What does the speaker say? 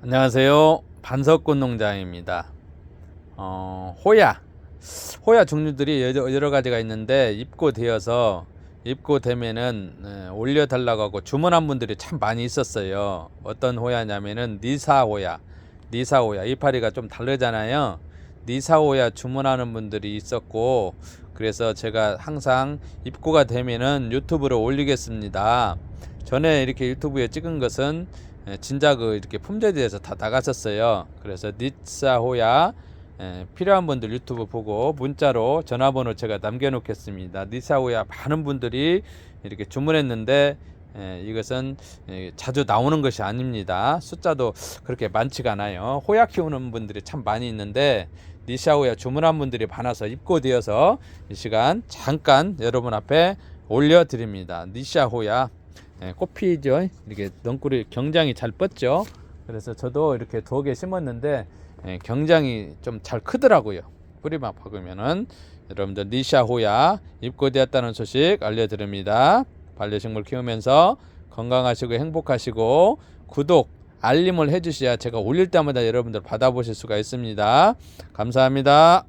안녕하세요. 반석꽃 농장입니다. 어, 호야. 호야 종류들이 여러, 가지가 있는데 입고 되어서 입고 되면은 에, 올려달라고 하고 주문한 분들이 참 많이 있었어요. 어떤 호야냐면은 니사 호야, 니사 호야 이파리가 좀 다르잖아요. 니사 호야 주문하는 분들이 있었고 그래서 제가 항상 입고가 되면은 유튜브로 올리겠습니다. 전에 이렇게 유튜브에 찍은 것은 예, 진작 그 이렇게 품절돼서 다 나갔었어요. 그래서 니사호야 예, 필요한 분들 유튜브 보고 문자로 전화번호 제가 남겨놓겠습니다. 니사호야 많은 분들이 이렇게 주문했는데 예, 이것은 예, 자주 나오는 것이 아닙니다. 숫자도 그렇게 많지가 않아요. 호야 키우는 분들이 참 많이 있는데 니샤오야 주문한 분들이 많아서 입고되어서 이 시간 잠깐 여러분 앞에 올려드립니다. 니샤호야 예, 꽃피죠. 이렇게 넝쿨이 굉장히 잘 뻗죠. 그래서 저도 이렇게 두 개 심었는데 예, 굉장히 좀잘 크더라고요. 뿌리만 박으면은 여러분들 니샤호야 입고되었다는 소식 알려드립니다. 반려식물 키우면서 건강하시고 행복하시고 구독 알림을 해주셔야 제가 올릴 때마다 여러분들 받아보실 수가 있습니다. 감사합니다.